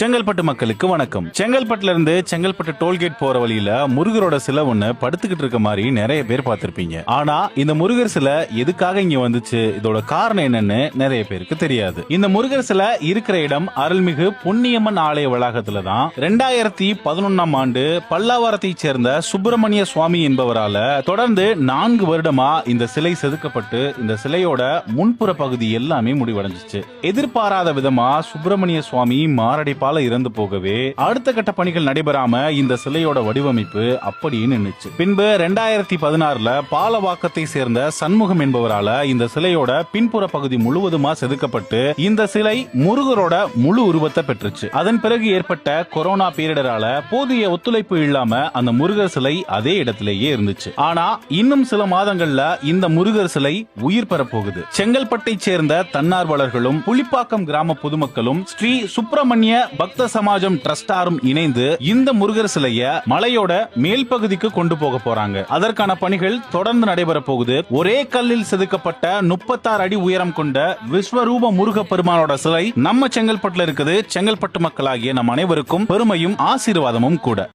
செங்கல்பட்டு மக்களுக்கு வணக்கம். செங்கல்பட்டுல இருந்து செங்கல்பட்டு டோல்கேட் போற வழியில முருகரோட சிலை ஒண்ணு படுத்துக்கிட்டு இருக்க மாதிரி நிறைய பேர் பார்த்திருப்பீங்க. ஆனா இந்த முருகர் சிலை எதுக்காக இங்க வந்துச்சு? இதோட காரணம் என்னன்னு நிறைய பேருக்கு தெரியாது. இந்த முருகர் சிலை இருக்கிற இடம் அருள்மிகு பொன்னியம்மன் ஆலய வளாகத்துல தான். ரெண்டாயிரத்தி பதினொன்னாம் ஆண்டு பல்லாவரத்தை சேர்ந்த சுப்பிரமணிய சுவாமி என்பவரால தொடர்ந்து நான்கு வருடமா இந்த சிலை செதுக்கப்பட்டு இந்த சிலையோட முன்புற பகுதி எல்லாமே முடிவடைஞ்சிச்சு. எதிர்பாராத விதமா சுப்பிரமணிய சுவாமி மாரடைப்பா மாரடைப்பால இறந்து போகவே அடுத்த கட்ட பணிகள் நடைபெறாம இந்த சிலையோட வடிவமைப்பு அப்படியே நின்றுச்சு பின்பு ரெண்டாயிரத்தி பதினாறுல பாலவாக்கத்தை சேர்ந்த சண்முகம் என்பவரால இந்த சிலையோட பின்புற பகுதி முழுவதுமா செதுக்கப்பட்டு இந்த சிலை முருகரோட முழு உருவத்தை பெற்றுச்சு. அதன் பிறகு ஏற்பட்ட கொரோனா பேரிடரால போதிய ஒத்துழைப்பு இல்லாம அந்த முருகர் சிலை அதே இடத்திலேயே இருந்துச்சு. ஆனா இன்னும் சில மாதங்கள்ல இந்த முருகர் சிலை உயிர் பெறப்போகுது. செங்கல்பட்டை சேர்ந்த தன்னார்வலர்களும் புலிப்பாக்கம் கிராம பொதுமக்களும் ஸ்ரீ சுப்பிரமணிய பக்த சமாஜம் ட்ரஸ்டாரும் இணைந்து இந்த முருகர் சிலைய மலையோட மேல் பகுதிக்கு கொண்டு போக போறாங்க. அதற்கான பணிகள் தொடர்ந்து நடைபெற போகுது. ஒரே கல்லில் செதுக்கப்பட்ட முப்பத்தாறு அடி உயரம் கொண்ட விஸ்வரூப முருக பெருமானோட சிலை நம்ம செங்கல்பட்டுல இருக்குது. செங்கல்பட்டு மக்களாகிய நம் அனைவருக்கும் பெருமையும் ஆசீர்வாதமும் கூட.